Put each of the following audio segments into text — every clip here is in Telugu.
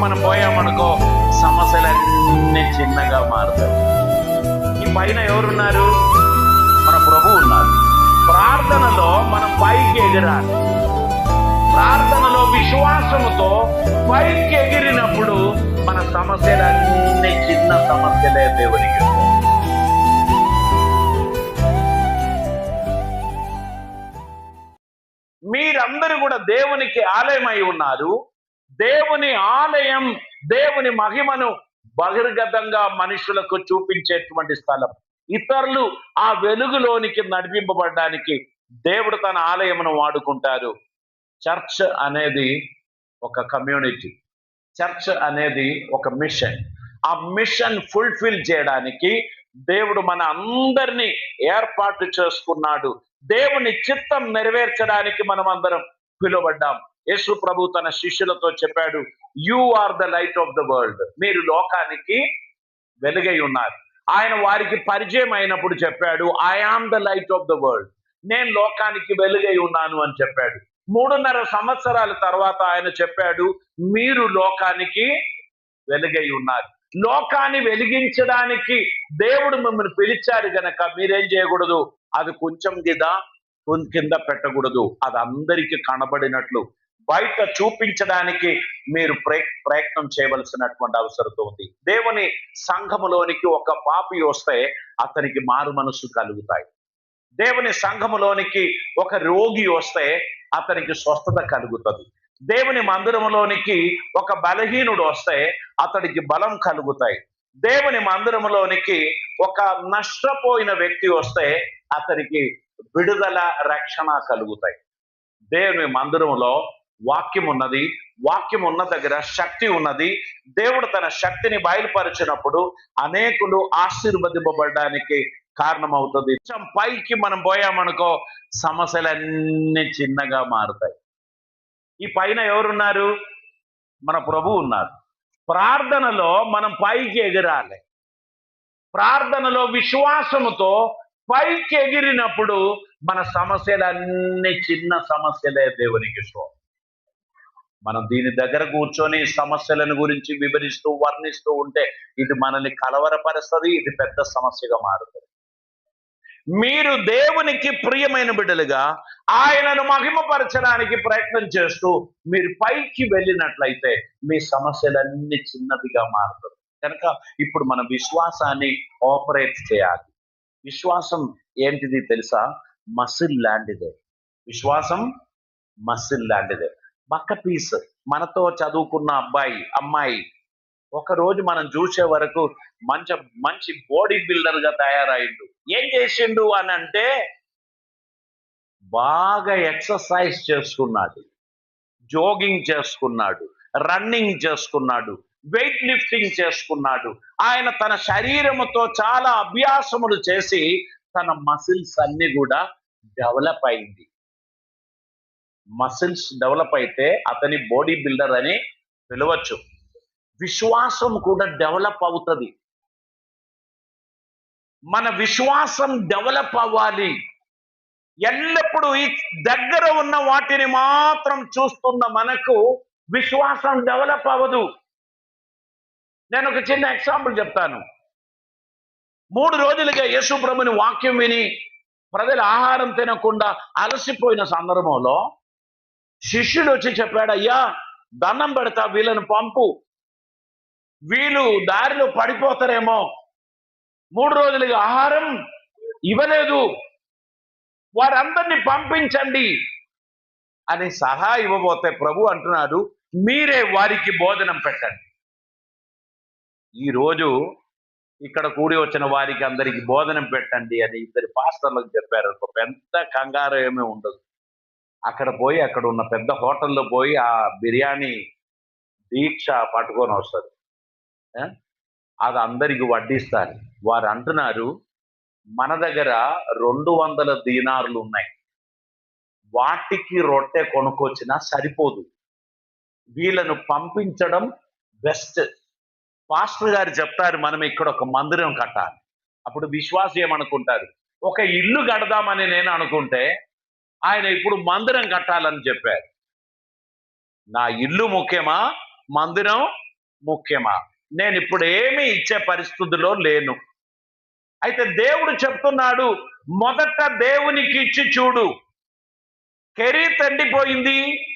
మనం పోయామనుకో సమస్యలన్నీ చిన్నగా మారుతాయి. ఈ పైన ఎవరున్నారు? మన ప్రభు ఉన్నారు. ప్రార్థనలో మనం పైకి ఎగరాలి. ప్రార్థనలో విశ్వాసముతో పైకి ఎగిరినప్పుడు మన సమస్యలన్నీ చిన్న సమస్యలే దేవునికి. మీరందరూ కూడా దేవునికి ఆలయమై ఉన్నారు. దేవుని ఆలయం దేవుని మహిమను బహిర్గతంగా మనుషులకు చూపించేటువంటి స్థలం. ఇతరులు ఆ వెలుగులోనికి నడిపింపబడడానికి దేవుడు తన ఆలయమును వాడుకుంటారు. చర్చ్ అనేది ఒక కమ్యూనిటీ. చర్చ్ అనేది ఒక మిషన్. ఆ మిషన్ ఫుల్ఫిల్ చేయడానికి దేవుడు మన అందరినీ ఏర్పాటు చేసుకున్నాడు. దేవుని చిత్తం నెరవేర్చడానికి మనం అందరం పిలువబడ్డాం. యేసు ప్రభు తన శిష్యులతో చెప్పాడు you are the light of the world మీరు లోకానికి వెలుగై ఉన్నారు. ఆయన వారికి పరిచయం అయినప్పుడు చెప్పాడు I am the light of the world నేను లోకానికి వెలుగై ఉన్నాను అని చెప్పాడు. మూడున్నర సంవత్సరాల తర్వాత ఆయన చెప్పాడు మీరు లోకానికి వెలుగై ఉన్నారు. లోకాన్ని వెలిగించడానికి దేవుడు మిమ్మల్ని పిలిచారు గనక మీరేం చేయకూడదు? అది కొంచెం కింద కింద పెట్టకూడదు. అది అందరికీ కనబడినట్లు. బయట చూపించడానికి మీరు ప్రయత్నం చేయవలసినటువంటి అవసరం ఉంది. దేవుని సంఘములోనికి ఒక పాపి వస్తే అతనికి మారు మనసు కలుగుతాయి. దేవుని సంఘములోనికి ఒక రోగి వస్తే అతనికి స్వస్థత కలుగుతుంది. దేవుని మందిరములోనికి ఒక బలహీనుడు వస్తే అతడికి బలం కలుగుతాయి. దేవుని మందిరములోనికి ఒక నష్టపోయిన వ్యక్తి వస్తే అతనికి విడుదల రక్షణ కలుగుతాయి. దేవుని మందిరములో వాక్యం ఉన్నది వాక్యం ఉన్న దగ్గర శక్తి ఉన్నది. దేవుడు తన శక్తిని బయలుపరిచినప్పుడు అనేకులు ఆశీర్వదింపబడడానికి కారణమవుతుంది. కొంచెం పైకి మనం పోయామనుకో సమస్యలన్నీ చిన్నగా మారుతాయి. ఈ పైన ఎవరున్నారు? మన ప్రభు ఉన్నారు. ప్రార్థనలో మనం పైకి ఎగిరాలి. ప్రార్థనలో విశ్వాసముతో పైకి ఎగిరినప్పుడు మన సమస్యలన్నీ చిన్న సమస్యలే దేవునికి శోభ మనం దీని దగ్గర కూర్చొని సమస్యలను గురించి వివరిస్తూ వర్ణిస్తూ ఉంటే ఇది మనల్ని కలవరపరుస్తుంది ఇది పెద్ద సమస్యగా మారుతుంది. మీరు దేవునికి ప్రియమైన బిడ్డలుగా ఆయనను మహిమపరచడానికి ప్రయత్నం చేస్తూ మీరు పైకి వెళ్ళినట్లయితే మీ సమస్యలన్నీ చిన్నదిగా మారుతుంది. కనుక ఇప్పుడు మన విశ్వాసాన్ని ఆపరేట్ చేయాలి. విశ్వాసం ఏంటిది తెలుసా? మసిల్ లాంటిదే. విశ్వాసం మసిల్ లాంటిదే. బక్క పీస్ మనతో చదువుకున్న అబ్బాయి అమ్మాయి. ఒక రోజు మనం చూసే వరకు మంచి మంచి బాడీ బిల్డర్గా తయారైండు. ఏం చేసిండు అని అంటే బాగా ఎక్సర్సైజ్ చేసుకున్నాడు. జోగింగ్ చేసుకున్నాడు. రన్నింగ్ చేసుకున్నాడు. వెయిట్ లిఫ్టింగ్ చేసుకున్నాడు. ఆయన తన శరీరముతో చాలా అభ్యాసములు చేసి తన మసిల్స్ అన్ని కూడా డెవలప్ అయింది. మసిల్స్ డెవలప్ అయితే అతని బాడీ బిల్డర్ అని పిలవచ్చు. విశ్వాసం కూడా డెవలప్ అవుతుంది. మన విశ్వాసం డెవలప్ అవ్వాలి. ఎల్లప్పుడూ ఈ దగ్గర ఉన్న వాటిని మాత్రం చూస్తున్న మనకు విశ్వాసం డెవలప్ అవ్వదు. నేను ఒక చిన్న ఎగ్జాంపుల్ చెప్తాను. మూడు రోజులుగా యేసు ప్రభుని వాక్యం విని ప్రజలు ఆహారం తినకుండా అలసిపోయిన సందర్భంలో శిష్యుడు వచ్చి చెప్పాడు అయ్యా దండం పెడతా వీళ్ళని పంపు. వీళ్ళు దారిలో పడిపోతారేమో. మూడు రోజులుగా ఆహారం ఇవ్వలేదు. వారందరినీ పంపించండి. అని సలహా ఇవ్వబోతే ప్రభు అంటున్నాడు మీరే వారికి భోజనం పెట్టండి. ఈరోజు ఇక్కడ కూడి వచ్చిన వారికి అందరికి భోజనం పెట్టండి అని ఇద్దరు పాస్టర్లకు చెప్పారు. పెద్ద కంగారు ఏమీ ఉండదు. అక్కడ పోయి అక్కడ ఉన్న పెద్ద హోటల్లో పోయి ఆ బిర్యానీ దీక్ష పట్టుకొని వస్తుంది. అది అందరికి వడ్డిస్తారు. వారు అంటున్నారు మన దగ్గర రెండు వందల దీనార్లు ఉన్నాయి. వాటికి రొట్టె కొనుక్కొచ్చినా సరిపోదు. వీళ్ళను పంపించడం బెస్ట్. పాస్టర్ గారు చెప్తారు మనం ఇక్కడ ఒక మందిరం కట్టాలి. అప్పుడు విశ్వాసం ఏమనుకుంటారు? ఒక ఇల్లు కడదామని నేను అనుకుంటే ఆయన ఇప్పుడు మందిరం కట్టాలని చెప్పారు. నా ఇల్లు ముఖ్యమా? మందిరం ముఖ్యమా? నేను ఇప్పుడు ఏమీ ఇచ్చే పరిస్థితిలో లేను. అయితే దేవుడు చెప్తున్నాడు మొదట దేవునికి ఇచ్చి చూడు. కెరీర్ తండిపోయింది.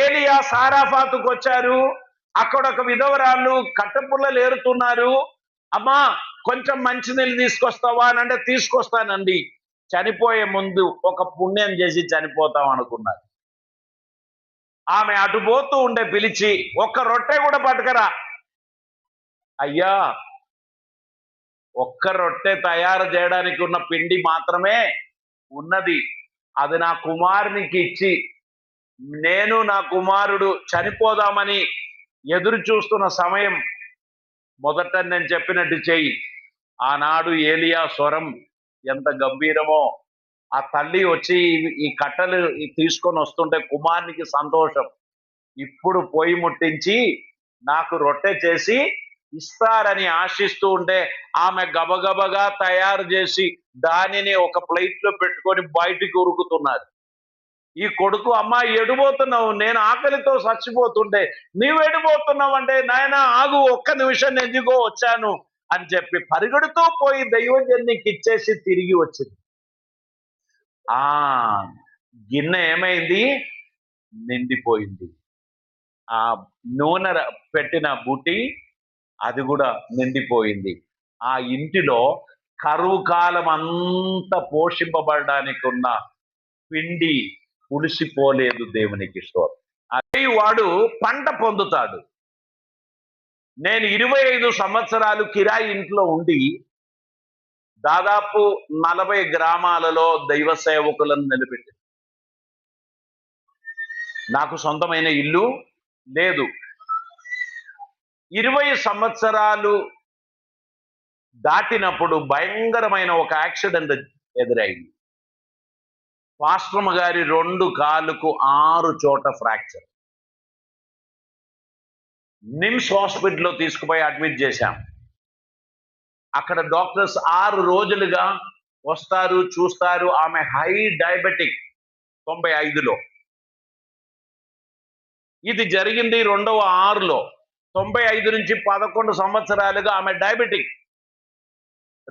ఏలియా సారాఫాతుకు వచ్చారు. అక్కడ ఒక విధవరాళ్ళు కట్టపుల్లలు ఏరుతున్నారు అమ్మా కొంచెం మంచినీళ్ళు తీసుకొస్తావా? అని అంటే తీసుకొస్తానండి. చనిపోయే ముందు ఒక పుణ్యం చేసి చనిపోతాం అనుకున్నారు. ఆమె అటు పోతూ ఉండే పిలిచి ఒక్క రొట్టె కూడా పట్టుకరా. అయ్యా ఒక్క రొట్టె తయారు చేయడానికి ఉన్న పిండి మాత్రమే ఉన్నది. అది నా కుమారునికి ఇచ్చి నేను నా కుమారుడు చనిపోదామని ఎదురు చూస్తున్న సమయం మొదట నేను చెప్పినట్టు చెయ్యి ఆనాడు ఏలియా స్వరం ఎంత గంభీరమో. ఆ తల్లి వచ్చి ఈ- కట్టలు తీసుకొని వస్తుంటే కుమారునికి సంతోషం. ఇప్పుడు పొయ్యి ముట్టించి నాకు రొట్టె చేసి ఇస్తారని ఆశిస్తూ ఉంటే ఆమె గబగబగా తయారు చేసి దానిని ఒక ప్లేట్లో పెట్టుకొని బయటికి ఉరుకుతున్నారు. ఈ కొడుకు అమ్మ ఎడిపోతున్నావు నేను ఆకలితో చచ్చిపోతుంటే నీవు ఎడిపోతున్నావు అంటే నాయన ఆగు ఒక్క నిమిషం ఎందుకో వచ్చాను. అని చెప్పి పరిగెడుతూ పోయి దైవజన్నికి ఇచ్చేసి తిరిగి వచ్చింది. ఆ గిన్నె ఏమైంది? నిండిపోయింది. ఆ నూనె పెట్టిన బుటి అది కూడా నిండిపోయింది. ఆ ఇంటిలో కరువు కాలం అంతా పోషింపబడడానికి ఉన్న పిండి పులిసిపోలేదు దేవునికి స్తోత్రం. అదే వాడు పంట పొందుతాడు. నేను ఇరవై ఐదు సంవత్సరాలు కిరాయి ఇంట్లో ఉండి దాదాపు నలభై గ్రామాలలో దైవ సేవకులను నిలబెట్టి నాకు సొంతమైన ఇల్లు లేదు. ఇరవై సంవత్సరాలు దాటినప్పుడు భయంకరమైన ఒక యాక్సిడెంట్ ఎదురైంది. పాశ్రమ గారి రెండు కాలుకు ఆరు చోట ఫ్రాక్చర్. నిమ్స్ హాస్పిటల్లో తీసుకుపోయి అడ్మిట్ చేశాం. అక్కడ డాక్టర్స్ ఆరు రోజులుగా వస్తారు చూస్తారు. ఆమె హై డయాబెటిక్ తొంభై ఐదులో. ఇది జరిగింది రెండవ ఆరులో. తొంభై ఐదు నుంచి పదకొండు సంవత్సరాలుగా ఆమె డయాబెటిక్.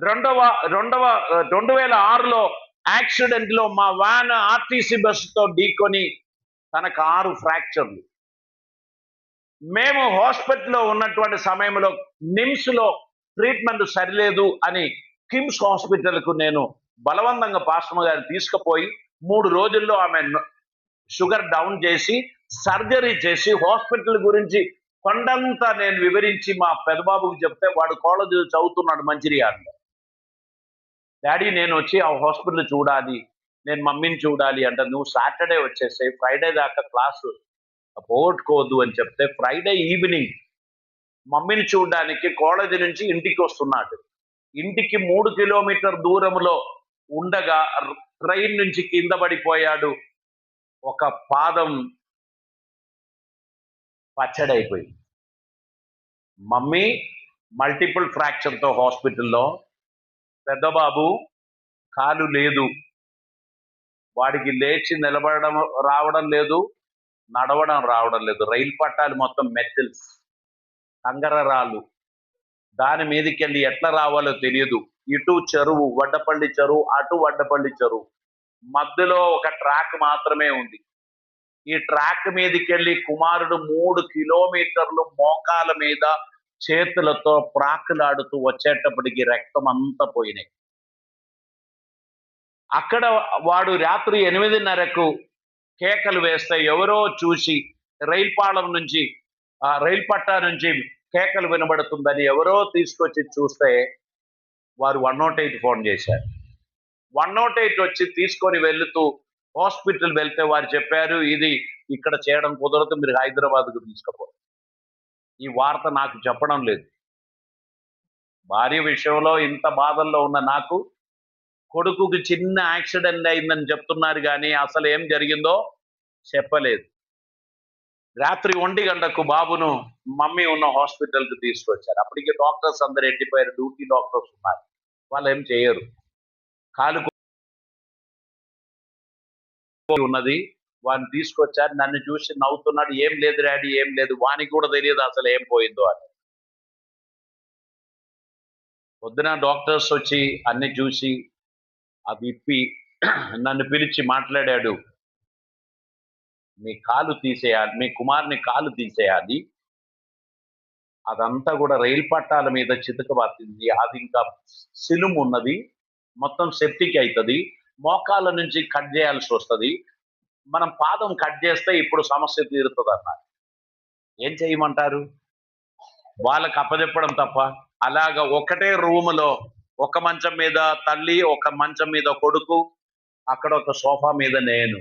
రెండవ రెండవ రెండు వేల ఆరులో యాక్సిడెంట్లో మా వ్యాన్ ఆర్టీసీ బస్సుతో ఢీకొని తనకు ఆరు ఫ్రాక్చర్లు. మేము హాస్పిటల్లో ఉన్నటువంటి సమయంలో నిమ్స్లో ట్రీట్మెంట్ సరిలేదు అని కిమ్స్ హాస్పిటల్కు నేను బలవంతంగా పాస్టమ్ గారిని తీసుకుపోయి మూడు రోజుల్లో ఆమె షుగర్ డౌన్ చేసి సర్జరీ చేసి హాస్పిటల్ గురించి కొండంతా నేను వివరించి మా పెదబాబుకు చెప్తే వాడు కాలేజ్ చదువుతున్నాడు మంచిర్యాలలో. డాడీ నేను వచ్చి ఆ హాస్పిటల్ చూడాలి నేను మమ్మీని చూడాలి అంటే నువ్వు సాటర్డే వచ్చేసాయి ఫ్రైడే దాకా క్లాసు పోగొట్టుకోవద్దు అని చెప్తే ఫ్రైడే ఈవినింగ్ మమ్మీని చూడడానికి కాలేజీ నుంచి ఇంటికి వస్తున్నాడు ఇంటికి మూడు కిలోమీటర్ దూరంలో ఉండగా ట్రైన్ నుంచి కింద పడిపోయాడు. ఒక పాదం పచ్చడైపోయింది. మమ్మీ మల్టిపుల్ ఫ్రాక్చర్తో హాస్పిటల్లో. పెద్దబాబు కాలు లేదు. వాడికి లేచి నిలబడడం రావడం లేదు. నడవడం రావడం లేదు. రైలు పట్టాలు మొత్తం మెటల్స్ కంగరరాలు దాని మీదకి వెళ్ళి ఎట్లా రావాలో తెలియదు. ఇటు చెరువు వడ్డపల్లి చెరువు అటు వడ్డపల్లి చెరువు. మధ్యలో ఒక ట్రాక్ మాత్రమే ఉంది. ఈ ట్రాక్ మీదకి వెళ్ళి కుమారుడు మూడు కిలోమీటర్లు మోకాల మీద చేతులతో ప్రాకులాడుతూ వచ్చేటప్పటికి రక్తం అంతా పోయినాయి. అక్కడ వాడు రాత్రి ఎనిమిదిన్నరకు కేకలు వేస్తే ఎవరో చూసి రైల్పాళం నుంచి ఆ రైలు పట్టా నుంచి కేకలు వినబడుతుందని ఎవరో తీసుకొచ్చి చూస్తే వారు వన్ నాట్ ఎయిట్ ఫోన్ చేశారు. వన్ నాట్ ఎయిట్ వచ్చి తీసుకొని వెళ్తూ హాస్పిటల్ వెళ్తే వారు చెప్పారు ఇది ఇక్కడ చేయడం కుదరదు మీరు హైదరాబాద్కు తీసుకుపోరు ఈ వార్త నాకు చెప్పడం లేదు. భార్య విషయంలో ఇంత బాధల్లో ఉన్న నాకు కొడుకుకి చిన్న యాక్సిడెంట్ అయిందని చెప్తున్నారు కానీ అసలు ఏం జరిగిందో చెప్పలేదు. రాత్రి ఒంటి గంటకు బాబును మమ్మీ ఉన్న హాస్పిటల్కి తీసుకొచ్చారు. అప్పటికి డాక్టర్స్ అందరు ఎండిపోయారు. డ్యూటీ డాక్టర్స్ ఉన్నారు. వాళ్ళు ఏం చేయరు. కాలు ఉన్నది. వాడిని తీసుకొచ్చారు. నన్ను చూసి నవ్వుతున్నాడు. ఏం లేదు డాడీ ఏం లేదు. వానికి కూడా తెలియదు అసలు ఏం పోయిందో అని. పొద్దున డాక్టర్స్ వచ్చి అన్ని చూసి అవి ఇప్పి నన్ను పిలిచి మాట్లాడాడు. మీ కాలు తీసేయాలి మీ కుమార్ని కాలు తీసేయాలి అదంతా కూడా రైలు పట్టాల మీద చితకబాతింది. అది ఇంకా సిలుము ఉన్నది. మొత్తం సెప్టిక్ అవుతుంది మోకాల నుంచి కట్ చేయాల్సి వస్తుంది. మనం పాదం కట్ చేస్తే ఇప్పుడు సమస్య తీరుతుంది అన్నారు ఏం చేయమంటారు? వాళ్ళకి అప్పజెప్పడం తప్ప. అలాగ ఒకటే రూములో ఒక మంచం మీద తల్లి ఒక మంచం మీద కొడుకు అక్కడ ఒక సోఫా మీద నేను.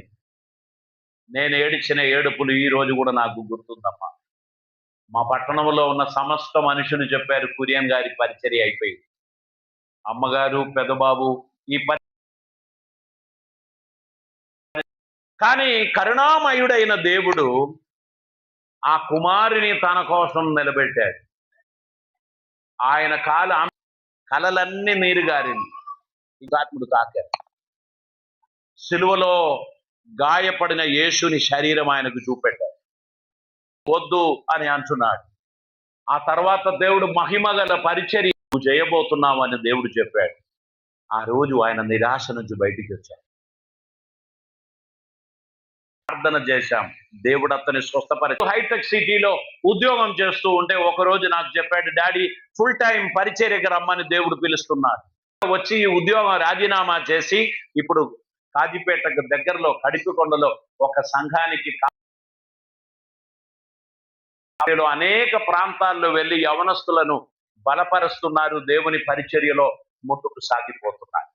నేను ఏడిచిన ఏడుపులు ఈ రోజు కూడా నాకు గుర్తుందమ్మా. మా పట్టణంలో ఉన్న సమస్త మనుషులు చెప్పారు కురియన్ గారి పరిచర్య అయిపోయి అమ్మగారు పెదబాబు ఈ పరి కానీ కరుణామయుడైన దేవుడు ఆ కుమారుని తన కోసం నిలబెట్టాడు. ఆయన కాలు కలలన్నీ నీరు గారింది ఇంకాత్ముడు తాకారు సిలువలో గాయపడిన యేసుని శరీరం ఆయనకు చూపెట్టాడు. వద్దు అని అంటున్నాడు. ఆ తర్వాత దేవుడు మహిమగల పరిచర్య నువ్వు చేయబోతున్నావు అని దేవుడు చెప్పాడు. ఆ రోజు ఆయన నిరాశ నుంచి బయటికి వచ్చాడు. ప్రార్థన చేశాం. దేవుడు అతని స్వస్థపరి హైటెక్ సిటీలో ఉద్యోగం చేస్తూ ఉంటే ఒక రోజు నాకు చెప్పాడు డాడీ ఫుల్ టైం పరిచర్యకి రమ్మని దేవుడు పిలుస్తున్నాడు. వచ్చి ఈ ఉద్యోగం రాజీనామా చేసి ఇప్పుడు కాజీపేటకు దగ్గరలో కడిపికొండలో ఒక సంఘానికి అనేక ప్రాంతాల్లో వెళ్ళి యవనస్తులను బలపరుస్తున్నారు. దేవుని పరిచర్యలో ముందుకు సాగిపోతున్నారు.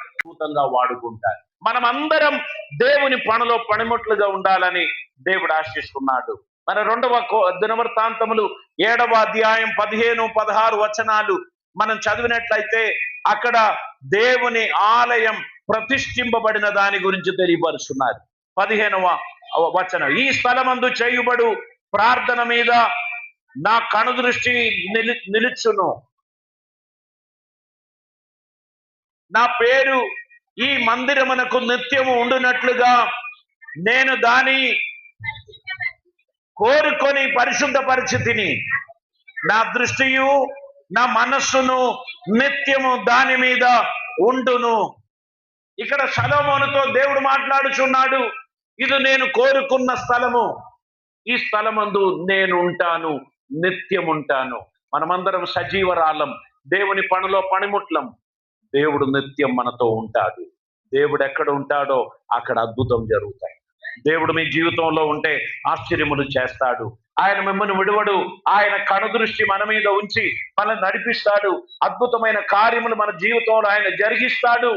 అద్భుతంగా వాడుకుంటారు. మనం అందరం దేవుని పనిలో పనిముట్లుగా ఉండాలని దేవుడు ఆశిస్తున్నాడు. మన రెండవ కో- దినవృత్తాంతములు ఏడవ అధ్యాయం పదిహేను పదహారు వచనాలు మనం చదివినట్లయితే అక్కడ దేవుని ఆలయం ప్రతిష్ఠింపబడిన దాని గురించి తెలియపరుస్తున్నారు. పదిహేనవ వచనం. ఈ స్థలమందు చేయుబడు ప్రార్థన మీద నా కనుదృష్టి నిలి నిలుచును. నా పేరు ఈ మందిరమునకు నిత్యము ఉండునట్లుగా నేను దాని కోరుకొని పరిశుద్ధ పరిస్థితిని నా దృష్టియు నా మనస్సును నిత్యము దాని మీద ఉండును. ఇక్కడ సలోమోనుతో దేవుడు మాట్లాడుచున్నాడు ఇది నేను కోరుకున్న స్థలము. ఈ స్థలమందు నేను ఉంటాను నిత్యం ఉంటాను మనమందరం సజీవరాలం దేవుని పనిలో పనిముట్లం. దేవుడు నిత్యం మనతో ఉంటాడు. దేవుడు ఎక్కడ ఉంటాడో అక్కడ అద్భుతం జరుగుతాయి. దేవుడు మీ జీవితంలో ఉంటే ఆశ్చర్యములు చేస్తాడు. ఆయన మిమ్మల్ని విడువడు. ఆయన కనుదృష్టి మన మీద ఉంచి మనల్ని నడిపిస్తాడు. అద్భుతమైన కార్యములు మన జీవితంలో ఆయన జరిగిస్తాడు.